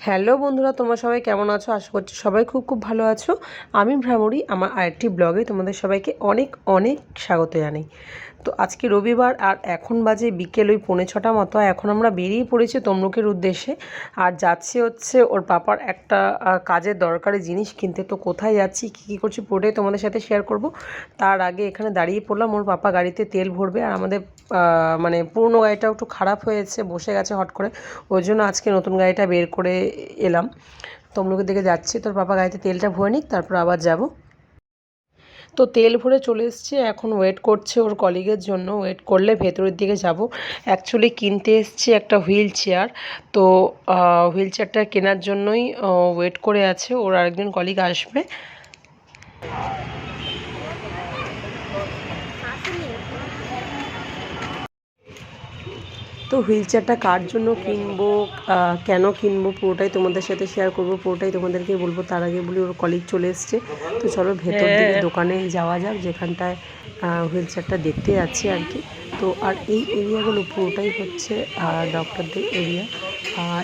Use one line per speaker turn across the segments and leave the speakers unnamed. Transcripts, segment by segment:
Hello বন্ধুরা, তোমরা সবাই কেমন আছো? আশা করছি সবাই খুব খুব ভালো আছো। আমি ভ্রামরি, আমার আরেকটি ব্লগে তোমাদের সবাইকে অনেক অনেক স্বাগত জানাই। তো আজকে রবিবার আর এখন বাজে বিকেল ওই পৌনে ছটা মতো এখন আমরা বেরিয়ে পড়েছি তমলুকের উদ্দেশ্যে। আর যাচ্ছি হচ্ছে ওর পাপার একটা কাজের দরকারি জিনিস কিনতে। তো কোথায় যাচ্ছি, কী কী করছি পুরোটাই তোমাদের সাথে শেয়ার করব। তার আগে এখানে দাঁড়িয়ে পড়লাম, ওর পাপা গাড়িতে তেল ভরবে। আর আমাদের মানে পুরনো গাড়িটাও একটু খারাপ হয়েছে, বসে গেছে হট করে। ওই জন্য আজকে নতুন গাড়িটা বের করে এলাম। তমলুকের দিকে যাচ্ছি, তোর পাপা গাড়িতে তেলটা ভরে নিক, তারপর আবার যাব। তো তেল ভরে চলে এসছে। এখন ওয়েট করছে ওর কলিগের জন্য। ওয়েট করলে ভেতরের দিকে যাব। অ্যাকচুয়ালি কিনতে এসছে একটা হুইল চেয়ার তো হুইল চেয়ারটা কেনার জন্যই ওয়েট করে আছে। ওর আরেকজন কলিগ আসবে। তো হুইল চেয়ারটা কার জন্য কিনবো কেন কিনবো পুরোটাই তোমাদের সাথে শেয়ার করব পুরোটাই তোমাদেরকে বলব। তার আগে বলি ওর কলিগ চলে এসছে। তো চলো ভেতর দিকে দোকানে যাওয়া যাক যেখানটায় হুইল চেয়ারটা দেখতে যাচ্ছি আর কি। তো আর এই এরিয়াগুলো পুরোটাই হচ্ছে ডক্টরদের এরিয়া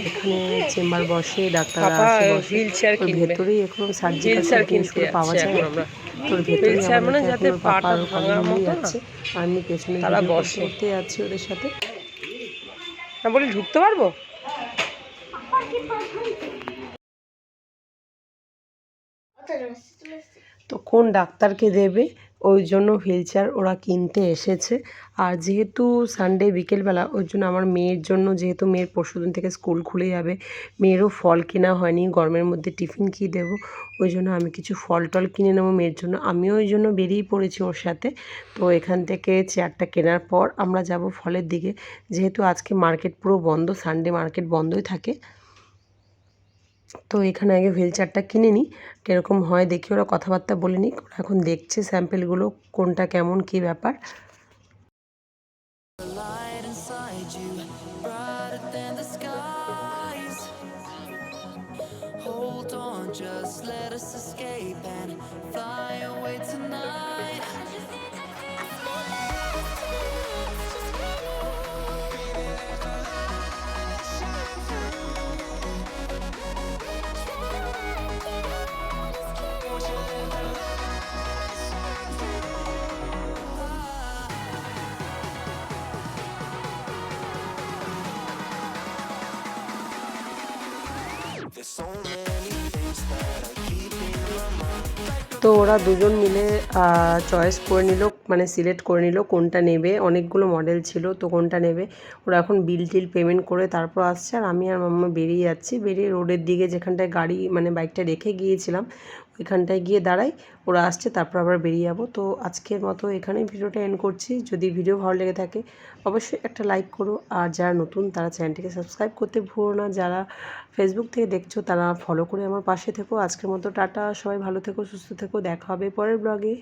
এখানে চেম্বার বসে ডাক্তাররা আসে বসে। ভেতরেই এখন সার্জিক্যাল জিনিসগুলো পাওয়া যায় তোর ভেতরে মানে যাতে পাটার ভাঙার মতো যাচ্ছে। আমি পেছনে করতে যাচ্ছি ওদের সাথে। না বলি ঢুকতে পারব? তো কোন ডাক্তারকে দেবে? ওই জন্য হুইল চেয়ার ওরা কিনতে এসেছে। আর যেহেতু সানডে বিকেলবেলা, ওই জন্য আমার মেয়ের জন্য, যেহেতু মেয়ের পরশুদিন থেকে স্কুল খুলে যাবে, মেয়েরও ফল কেনা হয়নি, গরমের মধ্যে টিফিন কী দেবো? ওই জন্য আমি কিছু ফল টল কিনে নেব মেয়ের জন্য। আমিও ওই জন্য বেরিয়ে পড়েছি ওর সাথে। তো এখান থেকে চেয়ারটা কেনার পর আমরা যাব ফলের দিকে। যেহেতু আজকে মার্কেট পুরো বন্ধ সানডে মার্কেট বন্ধই থাকে। তো এখানে আগে হুইল চেয়ারটা কিনে নিই কীরকম হয় দেখি, ওরা কথাবার্তা বলে নিই ওরা এখন দেখছে স্যাম্পেলগুলো কোনটা কেমন, কি ব্যাপার।
Just let us escape and fly away tonight.
তো ওরা দুজন মিলে চয়েস করে নিল মানে সিলেক্ট করে নিল কোনটা নেবে। অনেকগুলো মডেল ছিল, তো কোনটা নেবে? ওরা এখন বিল টিল পেমেন্ট করে তারপর আসছে। আর আমি আর মাম্মা বেরিয়ে যাচ্ছি। বেরিয়ে রোডের দিকে যেখানটায় গাড়ি মানে বাইকটা রেখে গিয়েছিলাম ওইখানটায় গিয়ে দাঁড়াই, ওরা আসছে, তারপর আবার বেরিয়ে যাব। তো আজকের মতো এখানেই ভিডিওটা এন্ড করছি। যদি ভিডিও ভালো লেগে থাকে, অবশ্যই একটা লাইক করো। আর যারা নতুন, তারা চ্যানেলটিকে সাবস্ক্রাইব করতে ভুলো না। যারা ফেসবুক থেকে দেখছ, তারা ফলো করে আমার পাশে থেকো। আজকের মতো টাটা। সবাই ভালো থেকো, সুস্থ থেকো। দেখা হবে পরের ব্লগে